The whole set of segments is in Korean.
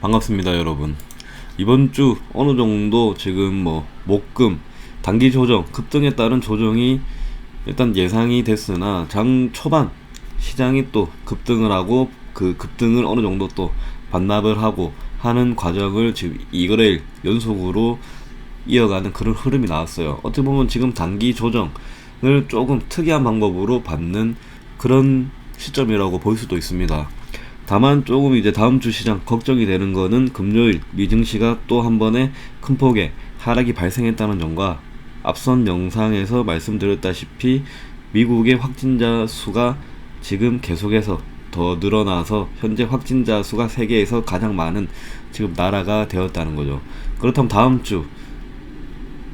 반갑습니다 여러분 이번 주 어느 정도 지금 뭐 목금 단기 조정 급등에 따른 조정이 일단 예상이 됐으나 장 초반 시장이 또 급등을 하고 그 급등을 어느 정도 또 반납을 하고 하는 과정을 지금 이거래일 연속으로 이어가는 그런 흐름이 나왔어요. 어떻게 보면 지금 단기 조정을 조금 특이한 방법으로 받는 그런 시점이라고 볼 수도 있습니다. 다만 조금 이제 다음 주 시장 걱정이 되는 거는 금요일 미증시가 또 한 번의 큰 폭의 하락이 발생했다는 점과 앞선 영상에서 말씀드렸다시피 미국의 확진자 수가 지금 계속해서 더 늘어나서 현재 확진자 수가 세계에서 가장 많은 지금 나라가 되었다는 거죠. 그렇다면 다음 주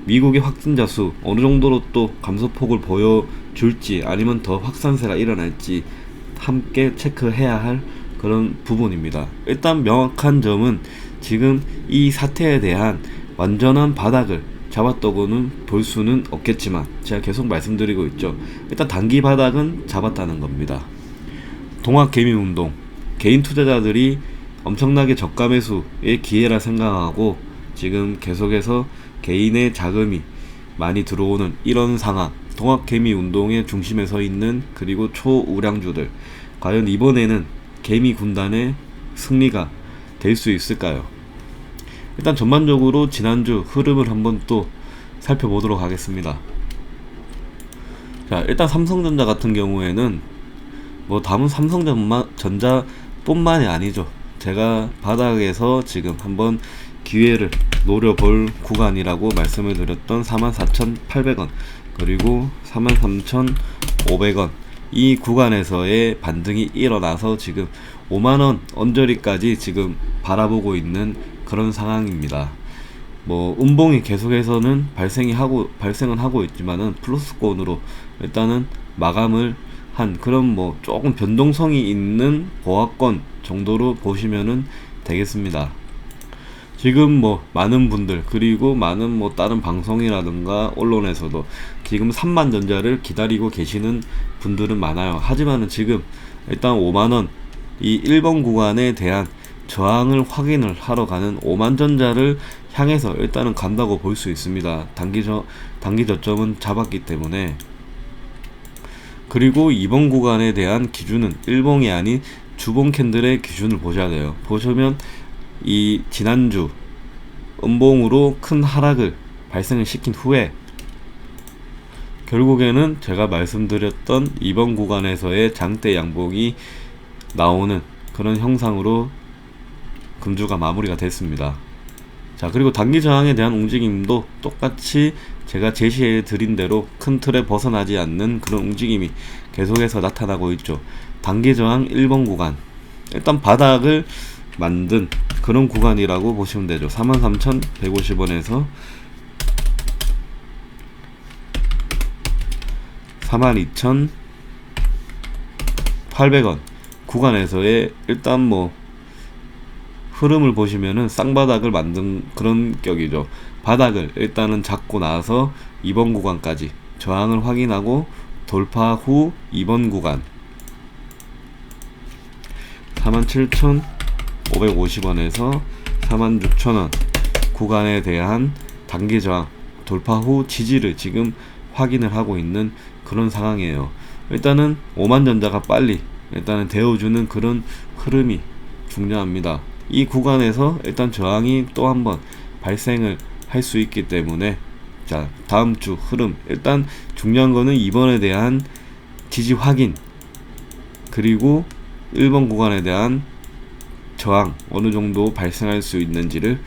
미국의 확진자 수 어느 정도로 또 감소폭을 보여줄지 아니면 더 확산세가 일어날지 함께 체크해야 할 그런 부분입니다. 일단 명확한 점은 지금 이 사태에 대한 완전한 바닥을 잡았다고는 볼 수는 없겠지만 제가 계속 말씀드리고 있죠. 일단 단기 바닥은 잡았다는 겁니다. 동학 개미 운동 개인 투자자들이 엄청나게 저가 매수의 기회라 생각하고 지금 계속해서 개인의 자금이 많이 들어오는 이런 상황 동학 개미 운동의 중심에 서 있는 그리고 초우량주들 과연 이번에는 개미 군단의 승리가 될 수 있을까요? 일단 전반적으로 지난주 흐름을 한번 또 살펴보도록 하겠습니다. 자, 일단 삼성전자 같은 경우에는 뭐 다음은 삼성전자뿐만이 아니죠. 제가 바닥에서 지금 한번 기회를 노려볼 구간이라고 말씀을 드렸던 44,800원 그리고 43,500원 이 구간에서의 반등이 일어나서 지금 5만원 언저리까지 지금 바라보고 있는 그런 상황입니다. 뭐 음봉이 계속해서는 발생이 하고 발생은 하고 있지만은 플러스권으로 일단은 마감을 한 그런 뭐 조금 변동성이 있는 보합권 정도로 보시면은 되겠습니다. 지금 뭐 많은 분들 그리고 많은 뭐 다른 방송이라든가 언론에서도 지금 3만 전자를 기다리고 계시는 분들은 많아요. 하지만은 지금 일단 5만 원 이 1번 구간에 대한 저항을 확인을 하러 가는 5만 전자를 향해서 일단은 간다고 볼 수 있습니다. 단기 저 단기 저점은 잡았기 때문에 그리고 이번 구간에 대한 기준은 일봉이 아닌 주봉 캔들의 기준을 보셔야 돼요. 보시면 이 지난주 음봉으로 큰 하락을 발생을 시킨 후에 결국에는 제가 말씀드렸던 이번 구간에서의 장대 양봉이 나오는 그런 형상으로 금주가 마무리가 됐습니다. 자, 그리고 단기 저항에 대한 움직임도 똑같이 제가 제시해 드린 대로 큰 틀에 벗어나지 않는 그런 움직임이 계속해서 나타나고 있죠. 단기 저항 1번 구간. 일단 바닥을 만든 그런 구간이라고 보시면 되죠. 43,150원에서 42,800원 구간에서의 일단 뭐 흐름을 보시면은 쌍바닥을 만든 그런 격이죠. 바닥을 일단은 잡고 나서 2번 구간까지 저항을 확인하고 돌파 후 2번 구간 47,550원에서 46,000원 구간에 대한 단기 저항 돌파 후 지지를 지금 확인을 하고 있는 그런 상황이에요. 일단은 5만 전자가 빨리 일단은 되어주는 그런 흐름이 중요합니다. 이 구간에서 일단 저항이 또 한번 발생을 할 수 있기 때문에 자 다음 주 흐름 일단 중요한 거는 이번에 대한 지지 확인 그리고 1번 구간에 대한 저항 어느 정도 발생할 수 있는지를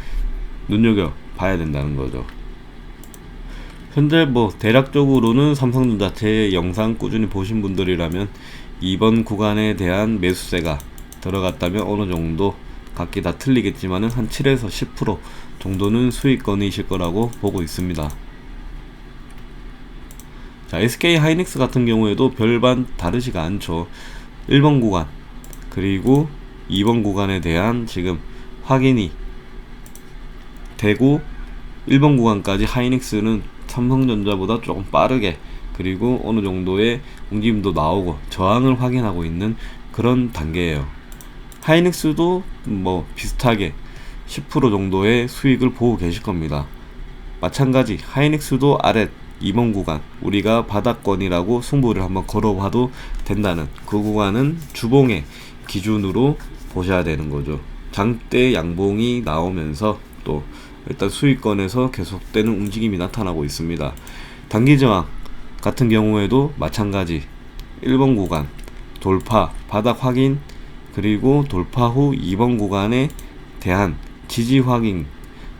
눈여겨 봐야 된다는 거죠. 현재 뭐 대략적으로는 삼성전자 제 영상 꾸준히 보신 분들이라면 이번 구간에 대한 매수세가 들어갔다면 어느 정도 각기 다 틀리겠지만은 한 7에서 10% 정도는 수익권이실 거라고 보고 있습니다. 자, SK 하이닉스 같은 경우에도 별반 다르지가 않죠. 1번 구간, 그리고 2번 구간에 대한 지금 확인이 되고 1번 구간까지 하이닉스는 삼성전자보다 조금 빠르게 그리고 어느 정도의 움직임도 나오고 저항을 확인하고 있는 그런 단계예요. 하이닉스도 뭐 비슷하게 10% 정도의 수익을 보고 계실 겁니다. 마찬가지 하이닉스도 아랫 2번 구간 우리가 바닥권이라고 승부를 한번 걸어봐도 된다는 그 구간은 주봉의 기준으로 보셔야 되는 거죠. 장대 양봉이 나오면서 또 일단 수익권에서 계속되는 움직임이 나타나고 있습니다. 단기 저항 같은 경우에도 마찬가지 1번 구간 돌파 바닥 확인 그리고 돌파 후 2번 구간에 대한 지지 확인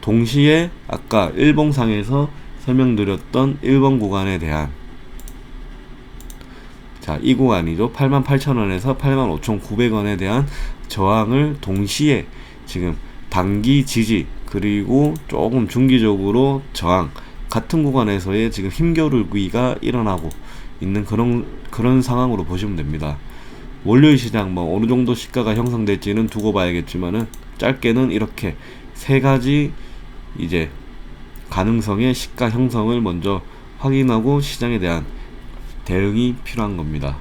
동시에 아까 일봉상에서 설명드렸던 1번 구간에 대한 자, 이 구간이죠. 88,000원에서 85,900원에 대한 저항을 동시에 지금 단기 지지 그리고 조금 중기적으로 저항 같은 구간에서의 지금 힘겨루기가 일어나고 있는 그런 그런 상황으로 보시면 됩니다. 월요일 시장 뭐 어느 정도 시가가 형성될지는 두고 봐야겠지만은 짧게는 이렇게 세 가지 이제 가능성의 시가 형성을 먼저 확인하고 시장에 대한 대응이 필요한 겁니다.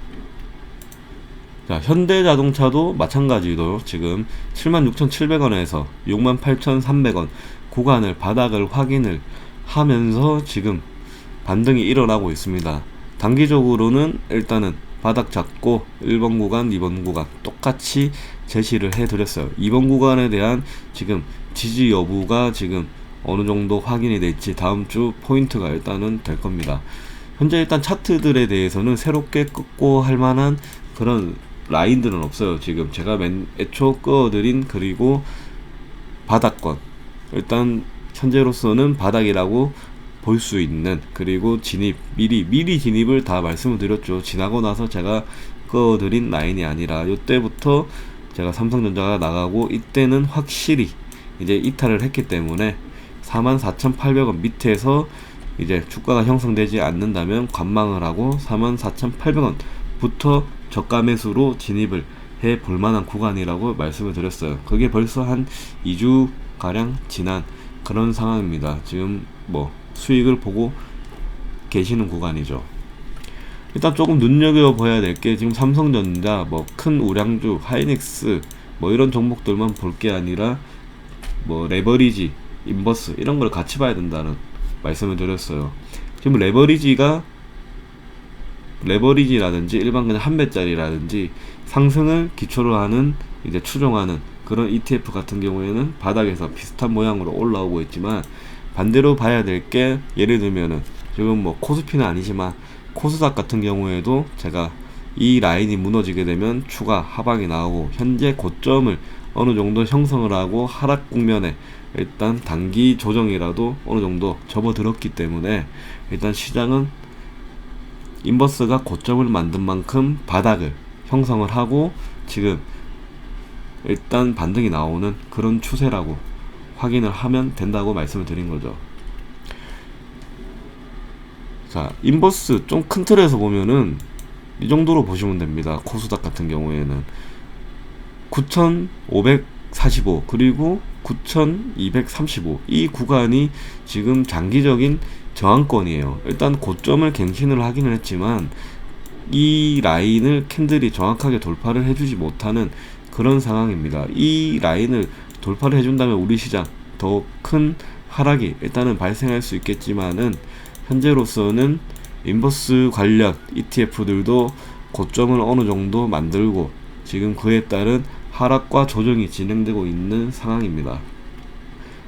자, 현대자동차도 마찬가지로 지금 76,700원에서 68,300원 구간을 바닥을 확인을 하면서 지금 반등이 일어나고 있습니다. 단기적으로는 일단은 바닥 잡고 1번 구간, 2번 구간 똑같이 제시를 해 드렸어요. 2번 구간에 대한 지금 지지 여부가 지금 어느 정도 확인이 될지 다음 주 포인트가 일단은 될 겁니다. 현재 일단 차트들에 대해서는 새롭게 끄고 할 만한 그런 라인들은 없어요. 지금 제가 맨 애초 끄어드린 그리고 바닥권 일단 현재로서는 바닥이라고 볼 수 있는 그리고 진입 미리 미리 진입을 다 말씀을 드렸죠. 지나고 나서 제가 끄어드린 라인이 아니라 이때부터 제가 삼성전자가 나가고 이때는 확실히 이제 이탈을 했기 때문에 44,800원 밑에서 이제 주가가 형성되지 않는다면 관망을 하고 44,800원부터 저가 매수로 진입을 해 볼 만한 구간이라고 말씀을 드렸어요. 그게 벌써 한 2주 가량 지난 그런 상황입니다. 지금 뭐 수익을 보고 계시는 구간이죠. 일단 조금 눈여겨 봐야 될 게 지금 삼성전자 뭐 큰 우량주 하이닉스 뭐 이런 종목들만 볼 게 아니라 뭐 레버리지 인버스 이런 걸 같이 봐야 된다는 말씀을 드렸어요. 지금 레버리지가 레버리지라든지 일반 그냥 한 배짜리라든지 상승을 기초로 하는 이제 추종하는 그런 ETF 같은 경우에는 바닥에서 비슷한 모양으로 올라오고 있지만 반대로 봐야 될 게 예를 들면은 지금 뭐 코스피는 아니지만 코스닥 같은 경우에도 제가 이 라인이 무너지게 되면 추가 하방이 나오고 현재 고점을 어느 정도 형성을 하고 하락 국면에 일단 단기 조정이라도 어느 정도 접어들었기 때문에 일단 시장은 인버스가 고점을 만든 만큼 바닥을 형성을 하고 지금 일단 반등이 나오는 그런 추세라고 확인을 하면 된다고 말씀을 드린 거죠. 자, 인버스 좀 큰 틀에서 보면은 이 정도로 보시면 됩니다. 코스닥 같은 경우에는 9,545 그리고 9,235 이 구간이 지금 장기적인 저항권이에요. 일단 고점을 갱신을 하기는 했지만 이 라인을 캔들이 정확하게 돌파를 해주지 못하는 그런 상황입니다. 이 라인을 돌파를 해준다면 우리 시장 더 큰 하락이 일단은 발생할 수 있겠지만은 현재로서는 인버스 관련 ETF들도 고점을 어느 정도 만들고 지금 그에 따른 하락과 조정이 진행되고 있는 상황입니다.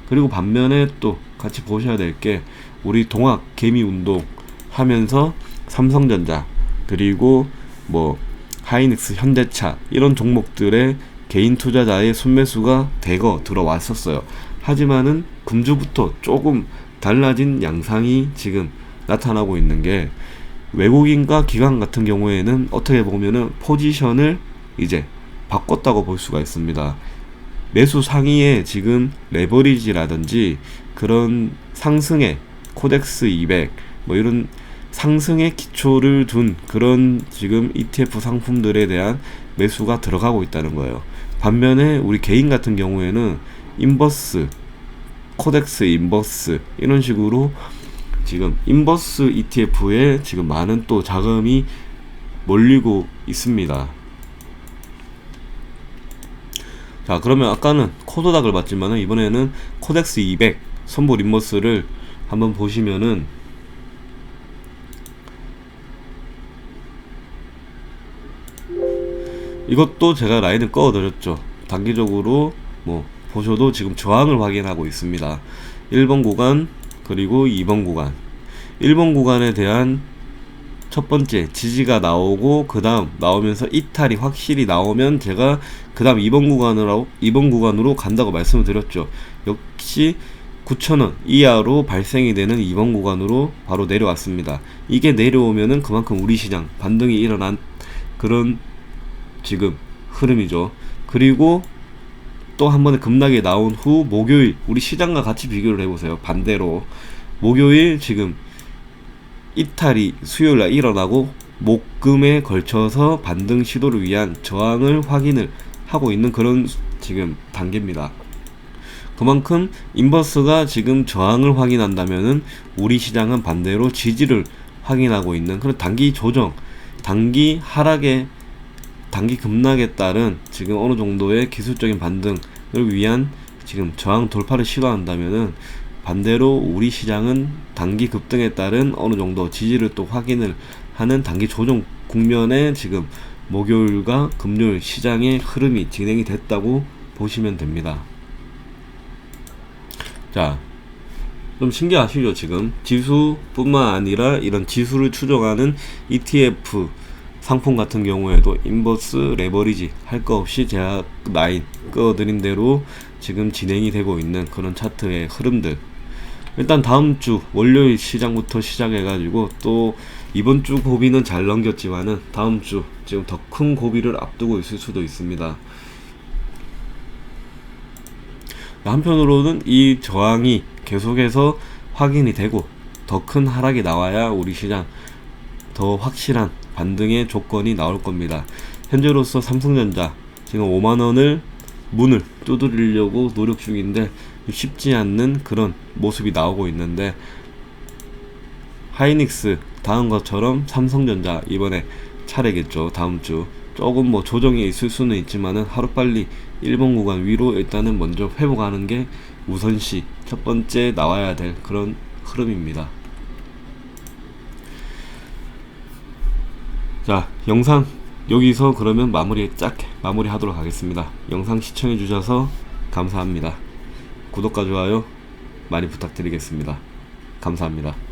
그리고 반면에 또 같이 보셔야 될 게 우리 동학 개미 운동 하면서 삼성전자 그리고 뭐 하이닉스 현대차 이런 종목들의 개인 투자자의 순매수가 대거 들어왔었어요. 하지만은 금주부터 조금 달라진 양상이 지금 나타나고 있는 게 외국인과 기관 같은 경우에는 어떻게 보면은 포지션을 이제 바꿨다고 볼 수가 있습니다. 매수 상위에 지금 레버리지라든지 그런 상승의 코덱스 200 뭐 이런 상승의 기초를 둔 그런 지금 ETF 상품들에 대한 매수가 들어가고 있다는 거예요. 반면에 우리 개인 같은 경우에는 인버스, 코덱스 인버스 이런 식으로 지금 인버스 ETF에 지금 많은 또 자금이 몰리고 있습니다. 자 그러면 아까는 코도닥을 봤지만은 이번에는 코덱스 200 선보 인버스를 한번 보시면은 이것도 제가 라인을 꺼 드렸죠. 단기적으로 뭐 보셔도 지금 저항을 확인하고 있습니다. 1번 구간 그리고 2번 구간. 1번 구간에 대한 첫 번째 지지가 나오고 그 다음 나오면서 이탈이 확실히 나오면 제가 그 다음 2번 구간으로 2번 구간으로 간다고 말씀을 드렸죠. 역시 9,000원 이하로 발생이 되는 2번 구간으로 바로 내려왔습니다. 이게 내려오면은 그만큼 우리 시장 반등이 일어난 그런 지금 흐름이죠. 그리고 또 한 번에 급락이 나온 후 목요일 우리 시장과 같이 비교를 해보세요. 반대로 목요일 지금 이탈이 수요일 날 일어나고 목금에 걸쳐서 반등 시도를 위한 저항을 확인을 하고 있는 그런 지금 단계입니다. 그만큼 인버스가 지금 저항을 확인한다면은 우리 시장은 반대로 지지를 확인하고 있는 그런 단기 조정, 단기 하락의 단기 급락에 따른 지금 어느 정도의 기술적인 반등을 위한 지금 저항 돌파를 시도한다면은 반대로 우리 시장은 단기 급등에 따른 어느 정도 지지를 또 확인을 하는 단기 조정 국면에 지금 목요일과 금요일 시장의 흐름이 진행이 됐다고 보시면 됩니다. 자, 좀 신기하시죠, 지금? 지수뿐만 아니라 이런 지수를 추정하는 ETF 상품 같은 경우에도 인버스 레버리지 할거 없이 제가 라인 끌어드린 대로 지금 진행이 되고 있는 그런 차트의 흐름들 일단 다음 주 월요일 시장부터 시작해가지고 또 이번 주 고비는 잘 넘겼지만은 다음 주 지금 더 큰 고비를 앞두고 있을 수도 있습니다. 한편으로는 이 저항이 계속해서 확인이 되고 더 큰 하락이 나와야 우리 시장 더 확실한 반등의 조건이 나올 겁니다. 현재로서 삼성전자 지금 5만 원을 문을 두드리려고 노력 중인데 쉽지 않는 그런 모습이 나오고 있는데 하이닉스 다음 것처럼 삼성전자 이번에 차례겠죠 다음 주 조금 뭐 조정이 있을 수는 있지만은 하루빨리 1번 구간 위로 일단은 먼저 회복하는 게 우선시 첫 번째 나와야 될 그런 흐름입니다. 자 영상 여기서 그러면 마무리 짝 마무리 하도록 하겠습니다. 영상 시청해 주셔서 감사합니다. 구독과 좋아요 많이 부탁드리겠습니다. 감사합니다.